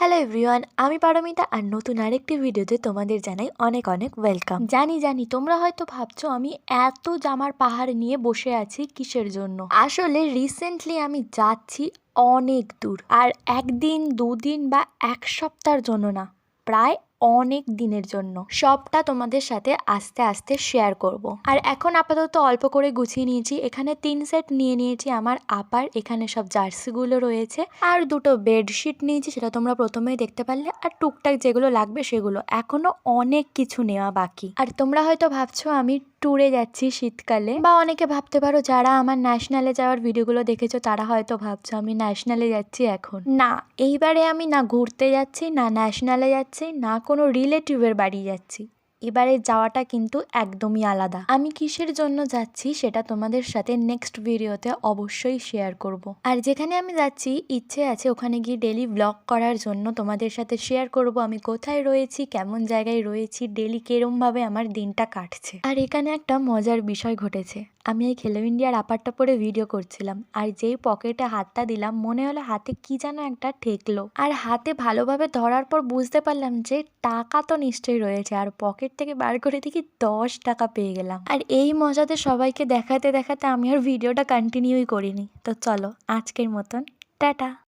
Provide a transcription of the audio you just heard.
Hello everyone আমি পারমিতা আর নতুন আরেকটি ভিডিওতে তোমাদের জানাই অনেক অনেক ওয়েলকাম জানি জানি, তোমরা হয়তো ভাবছ আমি এত জামার পাহাড় নিয়ে বসে আছি কিসের জন্য? আসলে রিসেন্টলি আমি যাচ্ছি অনেক দূর, আর একদিন, দুদিন বা এক সপ্তাহের জন্য না, প্রায় অনেক দিনের জন্য। সবটা তোমাদের সাথে আস্তে আস্তে শেয়ার করব। আর এখন আপাতত অল্প করে গুছিয়ে নিয়েছি। এখানে তিন সেট নিয়ে নিয়েছি আমার আপার এখানে সব জার্সিগুলো রয়েছে। আর দুটো বেডশিট নিয়েছি, সেটা তোমরা প্রথমেই দেখতে পারলে। আর টুকটাক যেগুলো লাগবে সেগুলো। এখনও অনেক কিছু নেওয়া বাকি। আর তোমরা হয়তো ভাবছ আমি ট্যুরে যাচ্ছি শীতকালে। বা অনেকে ভাবতে পারো যারা আমার ন্যাশনালে যাওয়ার ভিডিওগুলো দেখেছ, তারা হয়তো ভাবছ আমি ন্যাশনালে যাচ্ছি এখন। না, এইবারে আমি না ঘুরতে যাচ্ছি, না ন্যাশনালে যাচ্ছি, না কোনো রিলেটিভের বাড়ি যাচ্ছি। এবারে যাওয়াটা কিন্তু একদমই আলাদা। আমি কিসের জন্য যাচ্ছি সেটা তোমাদের সাথে নেক্সট ভিডিওতে অবশ্যই শেয়ার করব। আর যেখানে আমি যাচ্ছি, ইচ্ছে আছে ওখানে গিয়ে ডেলি ব্লগ করার জন্য তোমাদের সাথে শেয়ার করব আমি কোথায় রয়েছি, কেমন জায়গায় রয়েছি ডেলি কেরমভাবে আমার দিনটা কাটছে। আর এখানে একটা মজার বিষয় ঘটেছে। আমি এই খেলো ইন্ডিয়ার আপারটা পরে ভিডিও করছিলাম, আর যেই পকেটে হাতটা দিলাম, মনে হলো হাতে কি যেন একটা ঠেকলো। আর হাতে ভালোভাবে ধরার পর বুঝতে পারলাম যে টাকা তো নিশ্চয়ই রয়েছে, আর পকেট থেকে বার করে দেখি দশ টাকা পেয়ে গেলাম। আর এই মজাতে সবাইকে দেখাতে দেখাতে আমি আর ভিডিওটা কন্টিনিউই করিনি। তো চলো, আজকের মতন, টাটা।